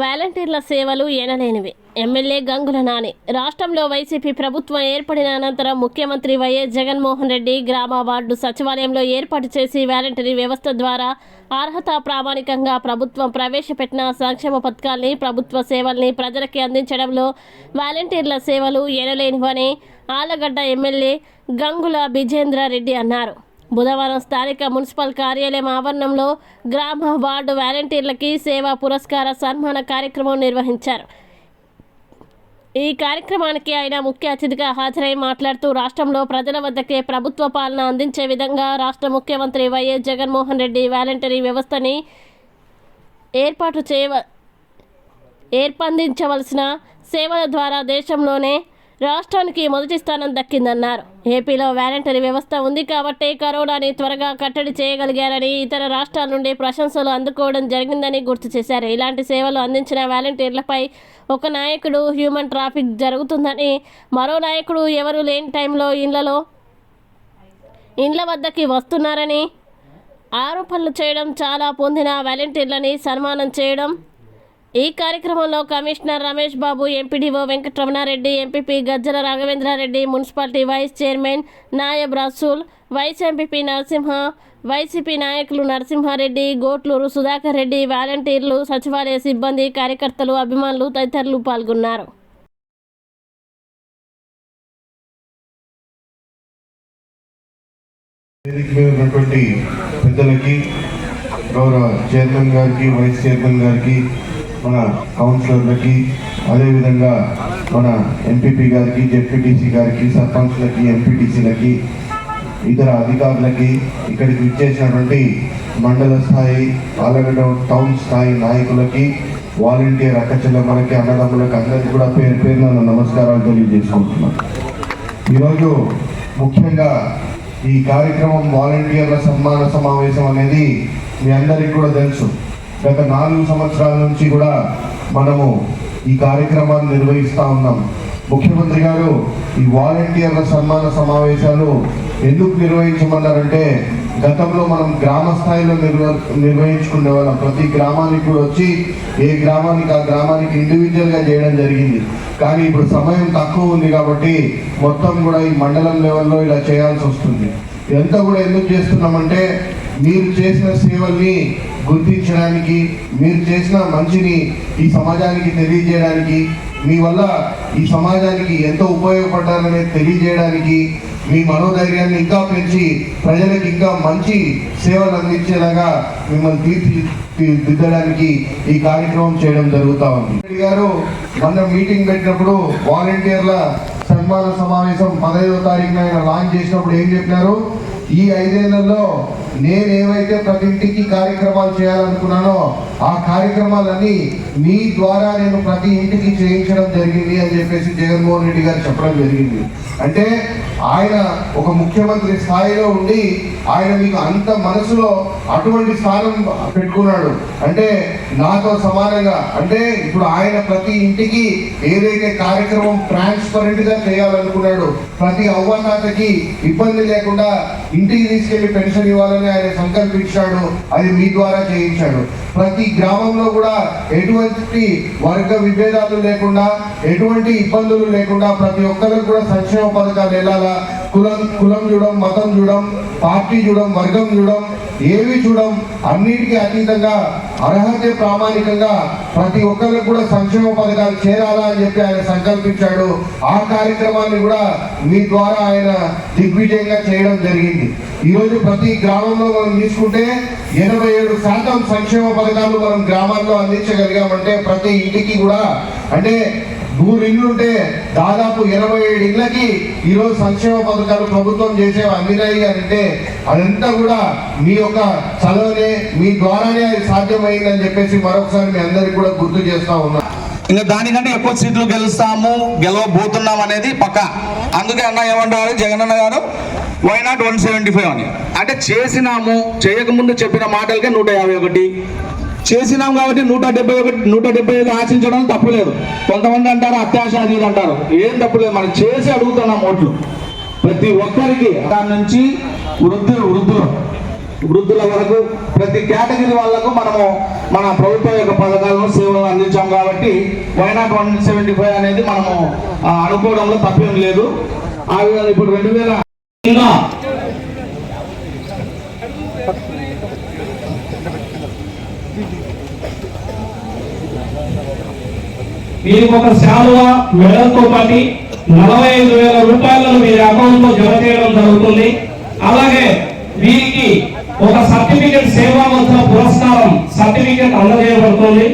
వాలంటీర్ల సేవలు ఎనలేనివి. ఎమ్మెల్యే గంగుల నాని. రాష్ట్రంలో వైసీపీ ప్రభుత్వం ఏర్పడిన అనంతరం ముఖ్యమంత్రి వైఎస్ జగన్మోహన్ రెడ్డి గ్రామ వార్డు సచివాలయంలో ఏర్పాటు చేసి వాలంటరీ వ్యవస్థ ద్వారా అర్హత ప్రామాణికంగా ప్రభుత్వం ప్రవేశపెట్టిన సంక్షేమ పథకాల్ని ప్రభుత్వ సేవల్ని ప్రజలకి అందించడంలో వాలంటీర్ల సేవలు ఎనలేనివని ఆలగడ్డ ఎమ్మెల్యే గంగుల బిజేంద్ర రెడ్డి అన్నారు. బుధవారం స్థానిక మున్సిపల్ కార్యాలయం ఆవరణంలో గ్రామ వార్డు వాలంటీర్లకి సేవా పురస్కార సన్మాన కార్యక్రమం నిర్వహించారు. ఈ కార్యక్రమానికి ఆయన ముఖ్య అతిథిగా హాజరై మాట్లాడుతూ రాష్ట్రంలో ప్రజల వద్దకే ప్రభుత్వ పాలన అందించే విధంగా రాష్ట్ర ముఖ్యమంత్రి వైఎస్ జగన్మోహన్ రెడ్డి వాలంటరీ వ్యవస్థని ఏర్పాటు చేయవ ఏర్పందించవలసిన సేవల ద్వారా దేశంలోనే రాష్ట్రానికి మొదటి స్థానం దక్కిందన్నారు. ఏపీలో వాలంటరీ వ్యవస్థ ఉంది కాబట్టి కరోనాని త్వరగా కట్టడి చేయగలిగారని ఇతర రాష్ట్రాల నుండి ప్రశంసలు అందుకోవడం జరిగిందని గుర్తు చేశారు. ఇలాంటి సేవలు అందించిన వాలంటీర్లపై ఒక నాయకుడు హ్యూమన్ ట్రాఫిక్ జరుగుతుందని మరో నాయకుడు ఎవరు లేని టైంలో ఇళ్ళలో ఇండ్ల వద్దకి వస్తున్నారని ఆరోపణలు చేయడం చాలా పొందిన వాలంటీర్లని సన్మానం చేయడం ఈ కార్యక్రమంలో commissioner Ramesh Babu MPDO Venkataramanareddy MPP Gajjala Raghavendrareddy municipality vice chairman Nayab Rasool vice MPP Narasimha YCP నాయకులు నరసింహారెడ్డి గోట్లూరు సుధాకర్ రెడ్డి వాలంటీర్లు సచివాలయ సిబ్బంది కార్యకర్తలు అభిమానులు తదితరులు పాల్గొన్నారు. పెద్దలకి గౌరవ చైర్మన్ గారికి వైస్ చైర్మన్ గారికి మన కౌన్సిలర్లకి అదేవిధంగా మన ఎంపీపీ గారికి జెడ్పీటీసీ గారికి సర్పంచ్లకి ఎంపీటీసీలకి ఇతర అధికారులకి ఇక్కడికి విచ్చేసినటువంటి మండల స్థాయి ఆలగడ్డ టౌన్ స్థాయి నాయకులకి వాలంటీర్ మనకి అన్నదమ్ములకి అందరికీ కూడా పేరు పేరున నా నమస్కారాలు తెలియజేసుకుంటున్నాను. ఈరోజు ముఖ్యంగా ఈ కార్యక్రమం వాలంటీర్ల సన్మాన సమావేశం అనేది మీ అందరికీ కూడా తెలుసు. గత నాలుగు సంవత్సరాల నుంచి కూడా మనము ఈ కార్యక్రమాన్ని నిర్వహిస్తూ ఉన్నాం. ముఖ్యమంత్రి గారు ఈ వాలంటీర్ల సన్మాన సమావేశాలు ఎందుకు నిర్వహించమన్నారంటే గతంలో మనం గ్రామ స్థాయిలో నిర్వ నిర్వహించుకునే వాళ్ళం. ప్రతి గ్రామానికి కూడా వచ్చి ఏ గ్రామానికి ఆ గ్రామానికి ఇండివిజువల్గా చేయడం జరిగింది. కానీ ఇప్పుడు సమయం తక్కువ ఉంది కాబట్టి మొత్తం కూడా ఈ మండలం లెవెల్లో ఇలా చేయాల్సి వస్తుంది. ఎంత కూడా ఎందుకు చేస్తున్నామంటే మీరు చేసిన సేవల్ని గుర్తించడానికి మీరు చేసిన మంచిని ఈ సమాజానికి తెలియజేయడానికి మీ వల్ల ఈ సమాజానికి ఎంతో ఉపయోగపడ్డారనేది తెలియజేయడానికి మీ మనోధైర్యాన్ని ఇంకా పెంచి ప్రజలకు ఇంకా మంచి సేవలు అందించేలాగా మిమ్మల్ని తీర్చి దిద్దడానికి ఈ కార్యక్రమం చేయడం జరుగుతా ఉంది. రెడ్డి గారు మొన్న మీటింగ్ పెట్టినప్పుడు వాలంటీర్ల సన్మాన సమావేశం పదహైదో తారీఖున ఆయన లాంచ్ చేసినప్పుడు ఏం చెప్పినారు? ఈ ఐదేళ్ళలో నేను ఏవైతే ప్రతి ఇంటికి కార్యక్రమాలు చేయాలనుకున్నానో ఆ కార్యక్రమాలన్నీ మీ ద్వారా నేను ప్రతి ఇంటికి చేయించడం జరిగింది అని చెప్పేసి జగన్మోహన్ రెడ్డి గారు చెప్పడం జరిగింది. అంటే ఆయన ఒక ముఖ్యమంత్రి స్థాయిలో ఉండి ఆయన మీకు అంత మనసులో అటువంటి స్థానం పెట్టుకున్నాడు. అంటే నాతో సమానంగా అంటే ఇప్పుడు ఆయన ప్రతి ఇంటికి ఏదైతే కార్యక్రమం ట్రాన్స్పరెంట్గా చేయాలనుకున్నాడు ప్రతి అవ్వతాతకి ఇబ్బంది లేకుండా ఇంటికి తీసుకెళ్ళి పెన్షన్ ఇవ్వాలని ఆయన సంకల్పించాడు అది మీ ద్వారా చేయించాడు. ప్రతి గ్రామంలో కూడా ఎటువంటి వర్గ విభేదాలు లేకుండా ఎటువంటి ఇబ్బందులు లేకుండా ప్రతి ఒక్కరికి కూడా సంక్షేమ పథకాలు వెళ్ళాలా? కులం కులం చూడడం మతం చూడడం పార్టీ చూడడం వర్గం చూడడం ఏవి చూడం అన్నిటికీ అతీతంగా అర్హతే ప్రామాణికంగా ప్రతి ఒక్కరికి కూడా సంక్షేమ పథకాలు చేరాలా అని చెప్పి ఆయన సంకల్పించాడు. ఆ కార్యక్రమాన్ని కూడా మీ ద్వారా ఆయన దిగ్విజయంగా చేయడం జరిగింది. ఈరోజు ప్రతి గ్రామంలో మనం తీసుకుంటే ఎనభై ఏడు శాతం సంక్షేమ పథకాలు మనం గ్రామాల్లో అందించగలిగామంటే ప్రతి ఇంటికి కూడా అంటే నూరు ఇళ్ళు ఉంటే దాదాపు ఇరవై ఏడు ఇళ్ళకి ఈరోజు సంక్షేమ పథకాలు ప్రభుత్వం చేసేవి? అందినాయి అని అంటే అదంతా కూడా మీ యొక్క చలవనే మీ ద్వారానే అది సాధ్యమైందని చెప్పేసి మరొకసారి మీ అందరికి కూడా గుర్తు చేస్తా ఉన్నా. ఇంకా దానికంటే ఎక్కువ సీట్లు గెలుస్తాము గెలవబోతున్నాం అనేది పక్క. అందుకే అన్న ఏమంటారు? జగన్ అన్న గారు why not one seventy five అని. అంటే చేసినాము చేయకముందు చెప్పిన మాటలకే నూట యాభై ఒకటి. చేసినాం కాబట్టి నూట డెబ్బై ఒకటి నూట డెబ్బై ఐదు ఆశించడం తప్పులేదు. కొంతమంది అంటారు అత్యాశ అది ఇది అంటారు. ఏం తప్పులేదు మనం చేసి అడుగుతున్నాం ఓట్లు. ప్రతి ఒక్కరికి దాని నుంచి వృద్ధులు వృద్ధులు వృద్ధుల వరకు ప్రతి కేటగిరీ వాళ్ళకు మనము మన ప్రభుత్వం యొక్క పథకాలను సేవలను అందించాం కాబట్టి వైనాట్ వన్ సెవెంటీ ఫైవ్ అనేది మనము అనుకోవడంలో తప్పేం లేదు. ఆ విధంగా ఇప్పుడు రెండు వేల మీకు ఒక శాలువ మెడల్తో పాటి నలభై ఐదు వేల రూపాయలను మీ అకౌంట్లో జమ చేయడం జరుగుతుంది. అలాగే వీరికి ఒక సర్టిఫికెట్ సేవా మంత్రుల పురస్కారం సర్టిఫికెట్ అందజేయబడుతుంది.